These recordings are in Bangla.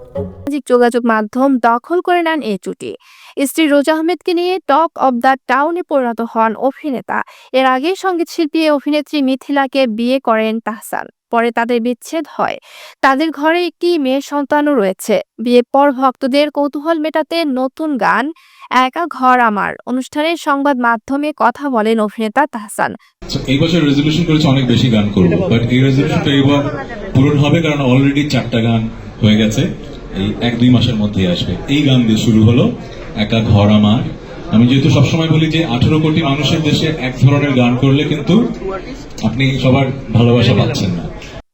সামাজিক যোগাযোগ মাধ্যম দখল করে নেন এই জুটি। স্ত্রী রোজা আহমেদকে নিয়ে টক অব দ্য টাউনে পরিণত হন অভিনেতা। এর আগে সংগীত শিল্পী অভিনেত্রী মিথিলাকে বিয়ে করেন তাহসান। পরে তাদের বিচ্ছেদ হয়। তাদের ঘরে একটি মেয়ে সন্তানও রয়েছে। বিয়ের পর ভক্তদের কৌতূহল মেটাতে নতুন গান, একা ঘর আমার অনুষ্ঠানের সংবাদ মাধ্যমে কথা বলেন অভিনেতা তাহসান। এই বছর রেজলিউশন করেছে অনেক বেশি গান করব বাট এই রেজলিউশনটা এবার পূরণ হবে কারণ অলরেডি চারটা গান হয়ে গেছে। এই এক দুই মাসের মধ্যেই আসবে। এই গান দিয়ে শুরু হলো, একা ঘর আমার। আমি যেহেতু সবসময় বলি যে আঠেরো কোটি মানুষের দেশে এক ধরনের গান করলে কিন্তু আপনি সবার ভালোবাসা পাচ্ছেন না।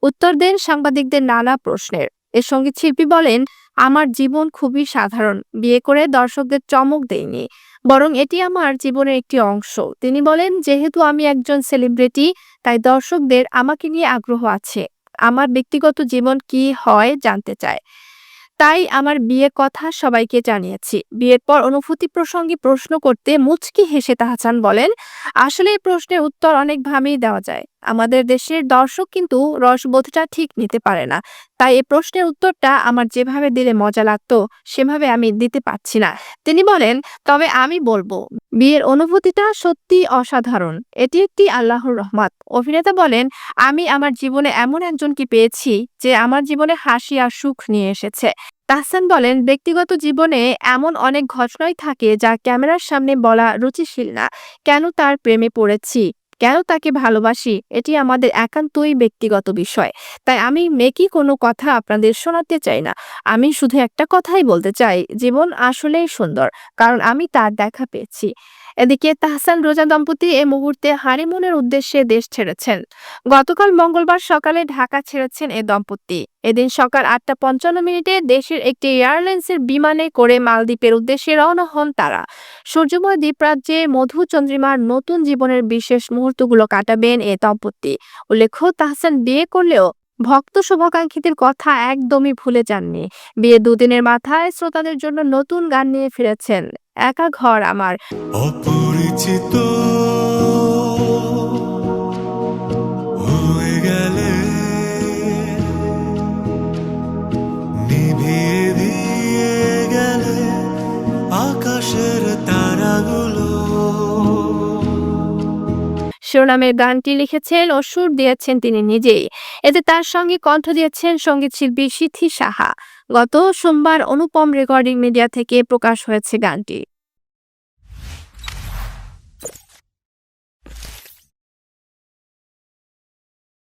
উত্তর দেন সাংবাদিকদের নানা প্রশ্নের। এর সংগীত শিল্পী বলেন, আমার জীবন খুবই সাধারণ। বিয়ে করে দর্শকদের চমক দেয়নি বরং এটি আমার জীবনের একটি অংশ। তিনি বলেন, যেহেতু আমি একজন সেলিব্রিটি তাই দর্শকদের আমাকে নিয়ে আগ্রহ আছে। আমার ব্যক্তিগত জীবন কি হয় জানতে চায়। তাই আমার বিয়ের কথা সবাইকে জানিয়েছি। বিয়ের পর অনুভূতি প্রসঙ্গে প্রশ্ন করতে মুচকি হেসে তাহসান বলেন, আসলে এই প্রশ্নের উত্তর অনেকভাবেই দেওয়া যায়। আমাদের দেশের দর্শক কিন্তু রসবোধটা ঠিক নিতে পারে না। তাই এই প্রশ্নের উত্তরটা আমার যেভাবে দিলে মজা লাগতো, সেভাবে আমি দিতে পারছি না। তিনি বলেন, তবে আমি বলব, বিয়ের অনুভূতিটা সত্যি অসাধারণ। এটি একটি আল্লাহর রহমত। অভিনেতা বলেন, আমি আমার জীবনে এমন একজনকে পেয়েছি যে আমার জীবনে হাসি আর সুখ নিয়ে এসেছে। তাহসান বলেন, ব্যক্তিগত জীবনে এমন অনেক ঘটনাই থাকে যা ক্যামেরার সামনে বলা রুচিশীল না। কেন তার প্রেমে পড়েছি? কেন তাকে ভালোবাসি? এটি আমাদের একান্তই ব্যক্তিগত বিষয়। তাই আমি মেকি কোনো কথা আপনাদের শোনাতে চাই না। আমি শুধু একটা কথাই বলতে চাই, জীবন আসলেই সুন্দর, কারণ আমি তার দেখা পেয়েছি। এদিকে তাহসান, রোজা দম্পতি এ মুহূর্তে হানিমুনের উদ্দেশ্যে দেশ ছেড়েছেন। গতকাল মঙ্গলবার সকালে ঢাকা ছেড়েছেন এ দম্পতি। এদিন সকাল আটটা পঞ্চান্ন মিনিটে দেশের একটি এয়ারলাইন্সের বিমানে করে মালদ্বীপের উদ্দেশ্যে রওনা হন তারা। সূর্যময় দ্বীপরাজ্যে মধু চন্দ্রিমার নতুন জীবনের বিশেষ মুহূর্তগুলো কাটাবেন এ দম্পতি। উল্লেখ্য, তাহসান বিয়ে করলেও ভক্ত শুভাকাঙ্ক্ষীদের কথা একদমই ভুলে যাননি। বিয়ে দুদিনের মাথায় শ্রোতাদের জন্য নতুন গান নিয়ে ফিরেছেন। একা ঘর আমার। অপরিচিত শিরোনামের গানটি লিখেছেন ও সুর দিয়েছেন তিনি নিজেই। এতে তার সঙ্গে কণ্ঠ দিয়েছেন সংগীত শিল্পী সিথি সাহা। গত সোমবার অনুপম রেকর্ডিং মিডিয়া থেকে প্রকাশ হয়েছে গানটি।